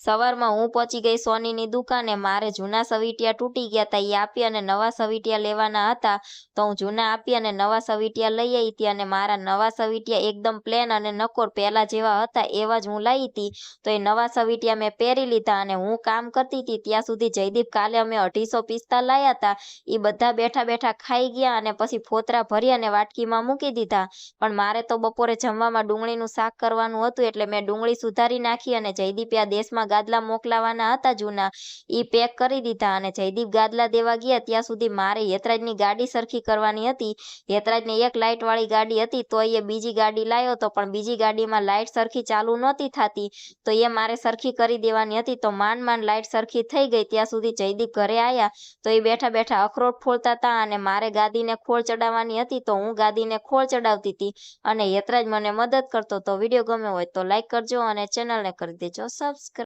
સવારમાં હું પહોંચી ગઈ સોનીની દુકાને, મારે જૂના સવિટિયા તૂટી ગયા હતા એ આપી અને નવા સવિટિયા લેવાના હતા. તો હું જૂના આપી અને નવા સવિટિયા લઈ આવી હતી અને મારા નવા સવિટિયા એકદમ પ્લેન અને નકોર પહેલાં જેવા હતા, એવા જ હું લાવી હતી તો એ નવા સવિટિયા મેં પહેરી લીધા અને હું કામ કરતી હતી ત્યાં સુધી જયદીપ કાલે અમે અઢીસો પિસ્તા લાયા હતા એ બધા બેઠા બેઠા ખાઈ ગયા અને પછી ફોતરા ભરી અને વાટકીમાં મૂકી દીધા. પણ મારે તો બપોરે જમવામાં ડુંગળીનું શાક કરવાનું હતું એટલે મેં ડુંગળી સુધારી નાખી અને જયદીપ આ દેશમાં ગાદલા મોકલાવાના હતા જૂના. એ પેક કરી દીધા અને જયદીપ ગાદલા દેવા ગયા ત્યાં સુધી મારે યતરાજની ગાડી સરખી કરવાની હતી. યતરાજને એક લાઇટ વાળી ગાડી હતી તો એ બીજી ગાડી લાવ્યો તો પણ બીજી ગાડીમાં લાઇટ સરખી ચાલુ નહોતી થતી. તો એ મારે સરખી કરી દેવાની હતી. તો માંડ માંડ લાઇટ સરખી થઈ ગઈ. ત્યાં સુધી જયદીપ ઘરે આવ્યા તો એ બેઠા બેઠા અખરોટ ફોડતા હતા અને મારે ગાદીને ખોળ ચડાવવાની હતી તો હું ગાદીને ખોળ ચડાવતી હતી. અને યતરાજ મને મદદ કરતો. તો વીડિયો ગમ્યો હોય તો લાઇક કરજો અને ચેનલને કરી દેજો. સબસ્ક્રાઈબ